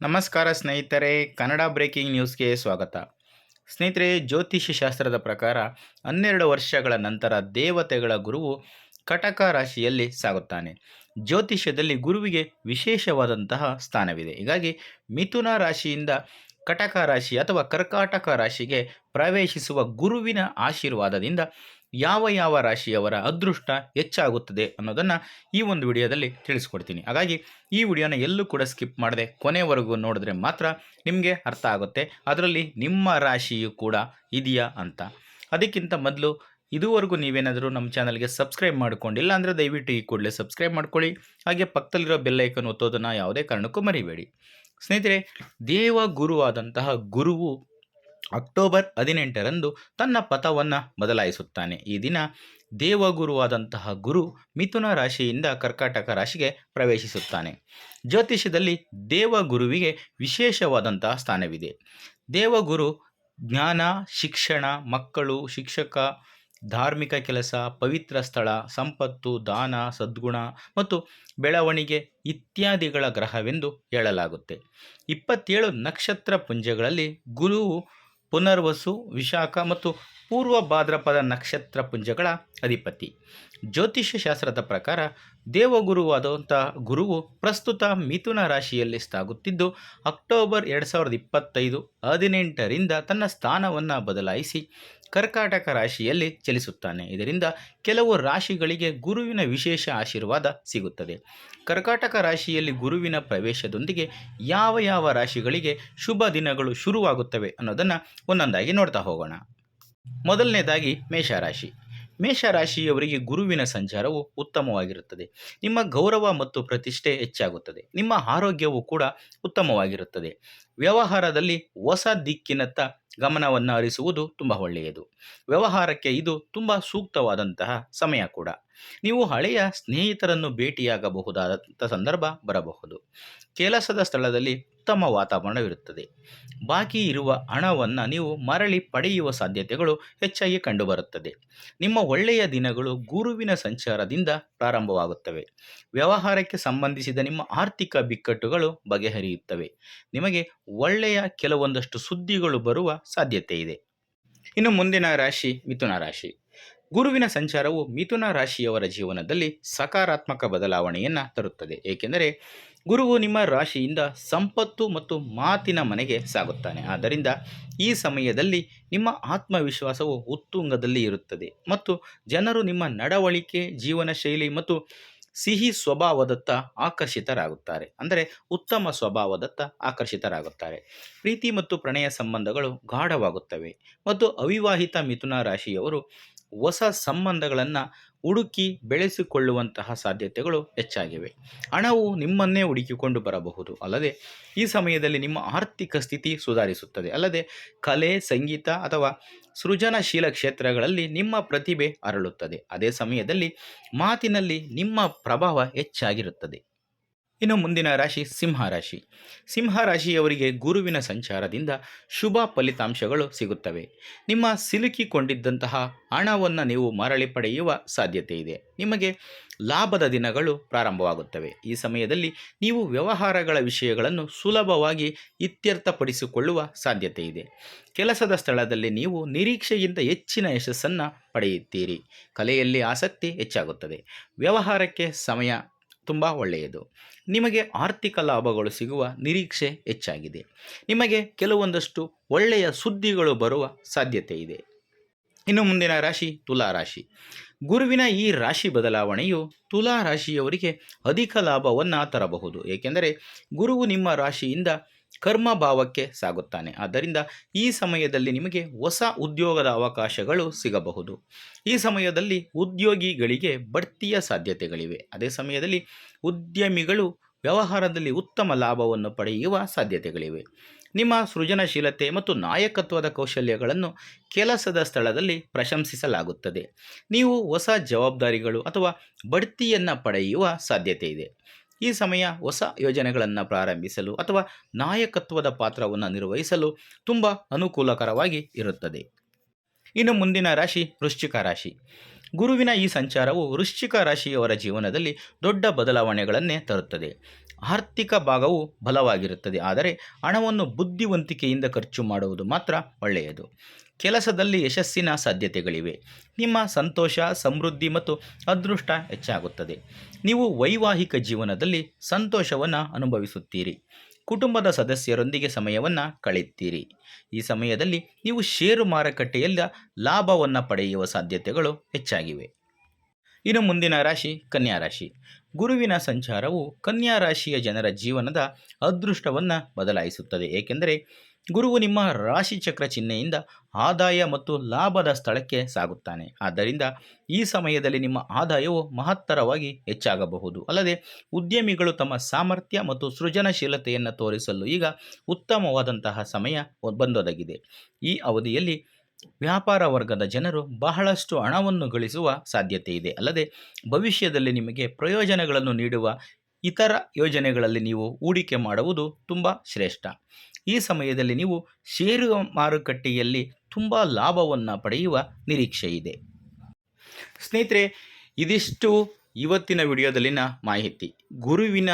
ನಮಸ್ಕಾರ ಸ್ನೇಹಿತರೆ, ಕನ್ನಡ ಬ್ರೇಕಿಂಗ್ ನ್ಯೂಸ್ಗೆ ಸ್ವಾಗತ. ಸ್ನೇಹಿತರೆ, ಜ್ಯೋತಿಷ್ಯ ಶಾಸ್ತ್ರದ ಪ್ರಕಾರ ಹನ್ನೆರಡು ವರ್ಷಗಳ ನಂತರ ದೇವತೆಗಳ ಗುರುವು ಕಟಕ ರಾಶಿಯಲ್ಲಿ ಸಾಗುತ್ತಾನೆ. ಜ್ಯೋತಿಷ್ಯದಲ್ಲಿ ಗುರುವಿಗೆ ವಿಶೇಷವಾದಂತಹ ಸ್ಥಾನವಿದೆ. ಹೀಗಾಗಿ ಮಿಥುನ ರಾಶಿಯಿಂದ ಕಟಕ ರಾಶಿ ಅಥವಾ ಕರ್ಕಾಟಕ ರಾಶಿಗೆ ಪ್ರವೇಶಿಸುವ ಗುರುವಿನ ಆಶೀರ್ವಾದದಿಂದ ಯಾವ ಯಾವ ರಾಶಿಯವರ ಅದೃಷ್ಟ ಹೆಚ್ಚಾಗುತ್ತದೆ ಅನ್ನೋದನ್ನು ಈ ಒಂದು ವಿಡಿಯೋದಲ್ಲಿ ತಿಳಿಸ್ಕೊಡ್ತೀನಿ. ಹಾಗಾಗಿ ಈ ವಿಡಿಯೋನ ಎಲ್ಲೂ ಕೂಡ ಸ್ಕಿಪ್ ಮಾಡದೆ ಕೊನೆವರೆಗೂ ನೋಡಿದ್ರೆ ಮಾತ್ರ ನಿಮಗೆ ಅರ್ಥ ಆಗುತ್ತೆ. ಅದರಲ್ಲಿ ನಿಮ್ಮ ರಾಶಿಯು ಕೂಡ ಇದೆಯಾ ಅಂತ. ಅದಕ್ಕಿಂತ ಮೊದಲು ಇದುವರೆಗೂ ನೀವೇನಾದರೂ ನಮ್ಮ ಚಾನಲ್ಗೆ ಸಬ್ಸ್ಕ್ರೈಬ್ ಮಾಡ್ಕೊಂಡಿಲ್ಲ ಅಂದರೆ ದಯವಿಟ್ಟು ಈ ಕೂಡಲೇ ಸಬ್ಸ್ಕ್ರೈಬ್ ಮಾಡ್ಕೊಳ್ಳಿ. ಹಾಗೆ ಪಕ್ಕದಲ್ಲಿರೋ ಬೆಲ್ಲೈಕನ್ ಒತ್ತೋದನ್ನು ಯಾವುದೇ ಕಾರಣಕ್ಕೂ ಮರಿಬೇಡಿ. ಸ್ನೇಹಿತರೆ, ದೇವ ಗುರುವಾದಂತಹ ಗುರುವು ಅಕ್ಟೋಬರ್ ಹದಿನೆಂಟರಂದು ತನ್ನ ಪಥವನ್ನು ಬದಲಾಯಿಸುತ್ತಾನೆ. ಈ ದಿನ ದೇವಗುರುವಾದಂತಹ ಗುರು ಮಿಥುನ ರಾಶಿಯಿಂದ ಕರ್ಕಾಟಕ ರಾಶಿಗೆ ಪ್ರವೇಶಿಸುತ್ತಾನೆ. ಜ್ಯೋತಿಷ್ಯದಲ್ಲಿ ದೇವಗುರುವಿಗೆ ವಿಶೇಷವಾದಂತಹ ಸ್ಥಾನವಿದೆ. ದೇವಗುರು ಜ್ಞಾನ, ಶಿಕ್ಷಣ, ಮಕ್ಕಳು, ಶಿಕ್ಷಕ, ಧಾರ್ಮಿಕ ಕೆಲಸ, ಪವಿತ್ರ ಸ್ಥಳ, ಸಂಪತ್ತು, ದಾನ, ಸದ್ಗುಣ ಮತ್ತು ಬೆಳವಣಿಗೆ ಇತ್ಯಾದಿಗಳ ಗ್ರಹವೆಂದು ಹೇಳಲಾಗುತ್ತೆ. ಇಪ್ಪತ್ತೇಳು ನಕ್ಷತ್ರ ಪುಂಜಗಳಲ್ಲಿ ಗುರುವು ಪುನರ್ವಸು, ವಿಶಾಖ ಮತ್ತು ಪೂರ್ವ ಭಾದ್ರಪದ ನಕ್ಷತ್ರ ಪುಂಜಗಳ ಅಧಿಪತಿ. ಜ್ಯೋತಿಷ್ಯ ಶಾಸ್ತ್ರದ ಪ್ರಕಾರ ದೇವಗುರುವಾದಂಥ ಗುರುವು ಪ್ರಸ್ತುತ ಮಿಥುನ ರಾಶಿಯಲ್ಲಿ ಸಾಗುತ್ತಿದ್ದು, ಅಕ್ಟೋಬರ್ ಎರಡು ಸಾವಿರದ ಇಪ್ಪತ್ತೈದು ಹದಿನೆಂಟರಿಂದ ತನ್ನ ಸ್ಥಾನವನ್ನು ಬದಲಾಯಿಸಿ ಕರ್ಕಾಟಕ ರಾಶಿಯಲ್ಲಿ ಚಲಿಸುತ್ತಾನೆ. ಇದರಿಂದ ಕೆಲವು ರಾಶಿಗಳಿಗೆ ಗುರುವಿನ ವಿಶೇಷ ಆಶೀರ್ವಾದ ಸಿಗುತ್ತದೆ. ಕರ್ಕಾಟಕ ರಾಶಿಯಲ್ಲಿ ಗುರುವಿನ ಪ್ರವೇಶದೊಂದಿಗೆ ಯಾವ ಯಾವ ರಾಶಿಗಳಿಗೆ ಶುಭ ದಿನಗಳು ಶುರುವಾಗುತ್ತವೆ ಅನ್ನೋದನ್ನು ಒಂದೊಂದಾಗಿ ನೋಡ್ತಾ ಹೋಗೋಣ. ಮೊದಲನೇದಾಗಿ ಮೇಷರಾಶಿ ಮೇಷರಾಶಿಯವರಿಗೆ ಗುರುವಿನ ಸಂಚಾರವು ಉತ್ತಮವಾಗಿರುತ್ತದೆ. ನಿಮ್ಮ ಗೌರವ ಮತ್ತು ಪ್ರತಿಷ್ಠೆ ಹೆಚ್ಚಾಗುತ್ತದೆ. ನಿಮ್ಮ ಆರೋಗ್ಯವು ಕೂಡ ಉತ್ತಮವಾಗಿರುತ್ತದೆ. ವ್ಯವಹಾರದಲ್ಲಿ ಹೊಸ ದಿಕ್ಕಿನತ್ತ ಗಮನವನ್ನು ಹರಿಸುವುದು ತುಂಬ ಒಳ್ಳೆಯದು. ವ್ಯವಹಾರಕ್ಕೆ ಇದು ತುಂಬ ಸೂಕ್ತವಾದಂತಹ ಸಮಯ ಕೂಡ. ನೀವು ಹಳೆಯ ಸ್ನೇಹಿತರನ್ನು ಭೇಟಿಯಾಗಬಹುದಾದಂಥ ಸಂದರ್ಭ ಬರಬಹುದು. ಕೆಲಸದ ಸ್ಥಳದಲ್ಲಿ ಉತ್ತಮ ವಾತಾವರಣವಿರುತ್ತದೆ. ಬಾಕಿ ಇರುವ ಹಣವನ್ನು ನೀವು ಮರಳಿ ಪಡೆಯುವ ಸಾಧ್ಯತೆಗಳು ಹೆಚ್ಚಾಗಿ ಕಂಡುಬರುತ್ತದೆ. ನಿಮ್ಮ ಒಳ್ಳೆಯ ದಿನಗಳು ಗುರುವಿನ ಸಂಚಾರದಿಂದ ಪ್ರಾರಂಭವಾಗುತ್ತವೆ. ವ್ಯವಹಾರಕ್ಕೆ ಸಂಬಂಧಿಸಿದ ನಿಮ್ಮ ಆರ್ಥಿಕ ಬಿಕ್ಕಟ್ಟುಗಳು ಬಗೆಹರಿಯುತ್ತವೆ. ನಿಮಗೆ ಒಳ್ಳೆಯ ಕೆಲವೊಂದಷ್ಟು ಸುದ್ದಿಗಳು ಬರುವ ಸಾಧ್ಯತೆ ಇದೆ. ಇನ್ನು ಮುಂದಿನ ರಾಶಿ ಮಿಥುನ ರಾಶಿ. ಗುರುವಿನ ಸಂಚಾರವು ಮಿಥುನ ರಾಶಿಯವರ ಜೀವನದಲ್ಲಿ ಸಕಾರಾತ್ಮಕ ಬದಲಾವಣೆಯನ್ನು ತರುತ್ತದೆ. ಏಕೆಂದರೆ ಗುರುವು ನಿಮ್ಮ ರಾಶಿಯಿಂದ ಸಂಪತ್ತು ಮತ್ತು ಮಾತಿನ ಮನೆಗೆ ಸಾಗುತ್ತಾನೆ. ಆದ್ದರಿಂದ ಈ ಸಮಯದಲ್ಲಿ ನಿಮ್ಮ ಆತ್ಮವಿಶ್ವಾಸವು ಉತ್ತುಂಗದಲ್ಲಿ ಇರುತ್ತದೆ ಮತ್ತು ಜನರು ನಿಮ್ಮ ನಡವಳಿಕೆ, ಜೀವನ ಶೈಲಿ ಮತ್ತು ಸಿಹಿ ಸ್ವಭಾವದತ್ತ ಆಕರ್ಷಿತರಾಗುತ್ತಾರೆ. ಅಂದರೆ ಉತ್ತಮ ಸ್ವಭಾವದತ್ತ ಆಕರ್ಷಿತರಾಗುತ್ತಾರೆ. ಪ್ರೀತಿ ಮತ್ತು ಪ್ರಣಯ ಸಂಬಂಧಗಳು ಗಾಢವಾಗುತ್ತವೆ ಮತ್ತು ಅವಿವಾಹಿತ ಮಿಥುನ ರಾಶಿಯವರು ಹೊಸ ಸಂಬಂಧಗಳನ್ನು ಹುಡುಕಿ ಬೆಳೆಸಿಕೊಳ್ಳುವಂತಹ ಸಾಧ್ಯತೆಗಳು ಹೆಚ್ಚಾಗಿವೆ. ಹಣವು ನಿಮ್ಮನ್ನೇ ಹುಡುಕಿಕೊಂಡು ಬರಬಹುದು. ಅಲ್ಲದೆ, ಈ ಸಮಯದಲ್ಲಿ ನಿಮ್ಮ ಆರ್ಥಿಕ ಸ್ಥಿತಿ ಸುಧಾರಿಸುತ್ತದೆ. ಅಲ್ಲದೆ, ಕಲೆ, ಸಂಗೀತ ಅಥವಾ ಸೃಜನಶೀಲ ಕ್ಷೇತ್ರಗಳಲ್ಲಿ ನಿಮ್ಮ ಪ್ರತಿಭೆ ಅರಳುತ್ತದೆ. ಅದೇ ಸಮಯದಲ್ಲಿ ಮಾತಿನಲ್ಲಿ ನಿಮ್ಮ ಪ್ರಭಾವ ಹೆಚ್ಚಾಗಿರುತ್ತದೆ. ಇನ್ನು ಮುಂದಿನ ರಾಶಿ ಸಿಂಹ ರಾಶಿ. ಸಿಂಹ ರಾಶಿಯವರಿಗೆ ಗುರುವಿನ ಸಂಚಾರದಿಂದ ಶುಭ ಫಲಿತಾಂಶಗಳು ಸಿಗುತ್ತವೆ. ನಿಮ್ಮ ಸಿಲುಕಿಕೊಂಡಿದ್ದಂತಹ ಹಣವನ್ನು ನೀವು ಮರಳಿ ಪಡೆಯುವ ಸಾಧ್ಯತೆ ಇದೆ. ನಿಮಗೆ ಲಾಭದ ದಿನಗಳು ಪ್ರಾರಂಭವಾಗುತ್ತವೆ. ಈ ಸಮಯದಲ್ಲಿ ನೀವು ವ್ಯವಹಾರಗಳ ವಿಷಯಗಳನ್ನು ಸುಲಭವಾಗಿ ಇತ್ಯರ್ಥಪಡಿಸಿಕೊಳ್ಳುವ ಸಾಧ್ಯತೆ ಇದೆ. ಕೆಲಸದ ಸ್ಥಳದಲ್ಲಿ ನೀವು ನಿರೀಕ್ಷೆಗಿಂತ ಹೆಚ್ಚಿನ ಯಶಸ್ಸನ್ನು ಪಡೆಯುತ್ತೀರಿ. ಕಲೆಯಲ್ಲಿ ಆಸಕ್ತಿ ಹೆಚ್ಚಾಗುತ್ತದೆ. ವ್ಯವಹಾರಕ್ಕೆ ಸಮಯ ತುಂಬ ಒಳ್ಳೆಯದು. ನಿಮಗೆ ಆರ್ಥಿಕ ಲಾಭಗಳು ಸಿಗುವ ನಿರೀಕ್ಷೆ ಹೆಚ್ಚಾಗಿದೆ. ನಿಮಗೆ ಕೆಲವೊಂದಷ್ಟು ಒಳ್ಳೆಯ ಸುದ್ದಿಗಳು ಬರುವ ಸಾಧ್ಯತೆ ಇದೆ. ಇನ್ನು ಮುಂದಿನ ರಾಶಿ ತುಲಾ ರಾಶಿ. ಗುರುವಿನ ಈ ರಾಶಿ ಬದಲಾವಣೆಯು ತುಲಾ ರಾಶಿಯವರಿಗೆ ಅಧಿಕ ಲಾಭವನ್ನು ತರಬಹುದು. ಏಕೆಂದರೆ ಗುರುವು ನಿಮ್ಮ ರಾಶಿಯಿಂದ ಕರ್ಮ ಭಾವಕ್ಕೆ ಸಾಗುತ್ತಾನೆ. ಆದ್ದರಿಂದ ಈ ಸಮಯದಲ್ಲಿ ನಿಮಗೆ ಹೊಸ ಉದ್ಯೋಗದ ಅವಕಾಶಗಳು ಸಿಗಬಹುದು. ಈ ಸಮಯದಲ್ಲಿ ಉದ್ಯೋಗಿಗಳಿಗೆ ಬಡ್ತಿಯ ಸಾಧ್ಯತೆಗಳಿವೆ. ಅದೇ ಸಮಯದಲ್ಲಿ ಉದ್ಯಮಿಗಳು ವ್ಯವಹಾರದಲ್ಲಿ ಉತ್ತಮ ಲಾಭವನ್ನು ಪಡೆಯುವ ಸಾಧ್ಯತೆಗಳಿವೆ. ನಿಮ್ಮ ಸೃಜನಶೀಲತೆ ಮತ್ತು ನಾಯಕತ್ವದ ಕೌಶಲ್ಯಗಳನ್ನು ಕೆಲಸದ ಸ್ಥಳದಲ್ಲಿ ಪ್ರಶಂಸಿಸಲಾಗುತ್ತದೆ. ನೀವು ಹೊಸ ಜವಾಬ್ದಾರಿಗಳು ಅಥವಾ ಬಡ್ತಿಯನ್ನು ಪಡೆಯುವ ಸಾಧ್ಯತೆ ಇದೆ. ಈ ಸಮಯ ಹೊಸ ಯೋಜನೆಗಳನ್ನು ಪ್ರಾರಂಭಿಸಲು ಅಥವಾ ನಾಯಕತ್ವದ ಪಾತ್ರವನ್ನು ನಿರ್ವಹಿಸಲು ತುಂಬ ಅನುಕೂಲಕರವಾಗಿ ಇರುತ್ತದೆ. ಇನ್ನು ಮುಂದಿನ ರಾಶಿ ವೃಶ್ಚಿಕ ರಾಶಿ. ಗುರುವಿನ ಈ ಸಂಚಾರವು ವೃಶ್ಚಿಕ ರಾಶಿಯವರ ಜೀವನದಲ್ಲಿ ದೊಡ್ಡ ಬದಲಾವಣೆಗಳನ್ನೇ ತರುತ್ತದೆ. ಆರ್ಥಿಕ ಭಾಗವು ಬಲವಾಗಿರುತ್ತದೆ, ಆದರೆ ಹಣವನ್ನು ಬುದ್ಧಿವಂತಿಕೆಯಿಂದ ಖರ್ಚು ಮಾಡುವುದು ಮಾತ್ರ ಒಳ್ಳೆಯದು. ಕೆಲಸದಲ್ಲಿ ಯಶಸ್ಸಿನ ಸಾಧ್ಯತೆಗಳಿವೆ. ನಿಮ್ಮ ಸಂತೋಷ, ಸಮೃದ್ಧಿ ಮತ್ತು ಅದೃಷ್ಟ ಹೆಚ್ಚಾಗುತ್ತದೆ. ನೀವು ವೈವಾಹಿಕ ಜೀವನದಲ್ಲಿ ಸಂತೋಷವನ್ನು ಅನುಭವಿಸುತ್ತೀರಿ. ಕುಟುಂಬದ ಸದಸ್ಯರೊಂದಿಗೆ ಸಮಯವನ್ನು ಕಳೆಯುತ್ತೀರಿ. ಈ ಸಮಯದಲ್ಲಿ ನೀವು ಷೇರು ಮಾರುಕಟ್ಟೆಯಲ್ಲಿ ಲಾಭವನ್ನು ಪಡೆಯುವ ಸಾಧ್ಯತೆಗಳು ಹೆಚ್ಚಾಗಿವೆ. ಇನ್ನು ಮುಂದಿನ ರಾಶಿ, ಕನ್ಯಾ ರಾಶಿ. ಗುರುವಿನ ಸಂಚಾರವು ಕನ್ಯಾ ರಾಶಿಯ ಜನರ ಜೀವನದ ಅದೃಷ್ಟವನ್ನು ಬದಲಾಯಿಸುತ್ತದೆ. ಏಕೆಂದರೆ ಗುರುವು ನಿಮ್ಮ ರಾಶಿ ಚಕ್ರ ಚಿಹ್ನೆಯಿಂದ ಆದಾಯ ಮತ್ತು ಲಾಭದ ಸ್ಥಳಕ್ಕೆ ಸಾಗುತ್ತಾನೆ. ಆದ್ದರಿಂದ ಈ ಸಮಯದಲ್ಲಿ ನಿಮ್ಮ ಆದಾಯವು ಮಹತ್ತರವಾಗಿ ಹೆಚ್ಚಾಗಬಹುದು. ಅಲ್ಲದೆ ಉದ್ಯಮಿಗಳು ತಮ್ಮ ಸಾಮರ್ಥ್ಯ ಮತ್ತು ಸೃಜನಶೀಲತೆಯನ್ನು ತೋರಿಸಲು ಈಗ ಉತ್ತಮವಾದಂತಹ ಸಮಯ ಬಂದೊದಗಿದೆ. ಈ ಅವಧಿಯಲ್ಲಿ ವ್ಯಾಪಾರ ವರ್ಗದ ಜನರು ಬಹಳಷ್ಟು ಹಣವನ್ನು ಗಳಿಸುವ ಸಾಧ್ಯತೆ ಇದೆ. ಅಲ್ಲದೆ ಭವಿಷ್ಯದಲ್ಲಿ ನಿಮಗೆ ಪ್ರಯೋಜನಗಳನ್ನು ನೀಡುವ ಇತರ ಯೋಜನೆಗಳಲ್ಲಿ ನೀವು ಹೂಡಿಕೆ ಮಾಡುವುದು ತುಂಬ ಶ್ರೇಷ್ಠ. ಈ ಸಮಯದಲ್ಲಿ ನೀವು ಷೇರು ಮಾರುಕಟ್ಟೆಯಲ್ಲಿ ತುಂಬ ಲಾಭವನ್ನು ಪಡೆಯುವ ನಿರೀಕ್ಷೆ ಇದೆ ಸ್ನೇಹಿತರೆ ಇದಿಷ್ಟು ಇವತ್ತಿನ ವಿಡಿಯೋದಲ್ಲಿನ ಮಾಹಿತಿ. ಗುರುವಿನ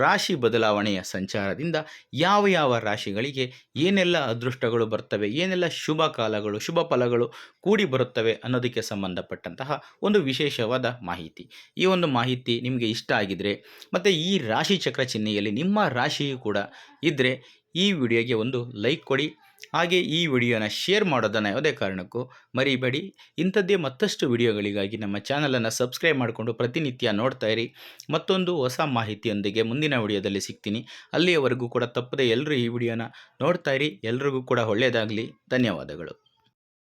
ರಾಶಿ ಬದಲಾವಣೆಯ ಸಂಚಾರದಿಂದ ಯಾವ ಯಾವ ರಾಶಿಗಳಿಗೆ ಏನೆಲ್ಲ ಅದೃಷ್ಟಗಳು ಬರ್ತವೆ, ಏನೆಲ್ಲ ಶುಭ ಕಾಲಗಳು, ಶುಭ ಫಲಗಳು ಕೂಡಿ ಬರುತ್ತವೆ ಅನ್ನೋದಕ್ಕೆ ಸಂಬಂಧಪಟ್ಟಂತಹ ಒಂದು ವಿಶೇಷವಾದ ಮಾಹಿತಿ. ಈ ಒಂದು ಮಾಹಿತಿ ನಿಮಗೆ ಇಷ್ಟ ಆಗಿದರೆ ಮತ್ತು ಈ ರಾಶಿ ಚಕ್ರ ಚಿಹ್ನೆಯಲ್ಲಿ ನಿಮ್ಮ ರಾಶಿಯು ಕೂಡ ಇದ್ದರೆ ಈ ವಿಡಿಯೋಗೆ ಒಂದು ಲೈಕ್ ಕೊಡಿ ಹಾಗೆ ಈ ವಿಡಿಯೋನ ಶೇರ್ ಮಾಡೋದನ್ನು ಯಾವುದೇ ಕಾರಣಕ್ಕೂ ಮರಿಬೇಡಿ. ಇಂಥದ್ದೇ ಮತ್ತಷ್ಟು ವಿಡಿಯೋಗಳಿಗಾಗಿ ನಮ್ಮ ಚಾನಲನ್ನು ಸಬ್ಸ್ಕ್ರೈಬ್ ಮಾಡಿಕೊಂಡು ಪ್ರತಿನಿತ್ಯ ನೋಡ್ತಾ ಇರಿ. ಮತ್ತೊಂದು ಹೊಸ ಮಾಹಿತಿಯೊಂದಿಗೆ ಮುಂದಿನ ವಿಡಿಯೋದಲ್ಲಿ ಸಿಗ್ತೀನಿ. ಅಲ್ಲಿಯವರೆಗೂ ಕೂಡ ತಪ್ಪದೆ ಎಲ್ಲರೂ ಈ ವಿಡಿಯೋನ ನೋಡ್ತಾ ಇರಿ. ಎಲ್ರಿಗೂ ಕೂಡ ಒಳ್ಳೆಯದಾಗಲಿ. ಧನ್ಯವಾದಗಳು.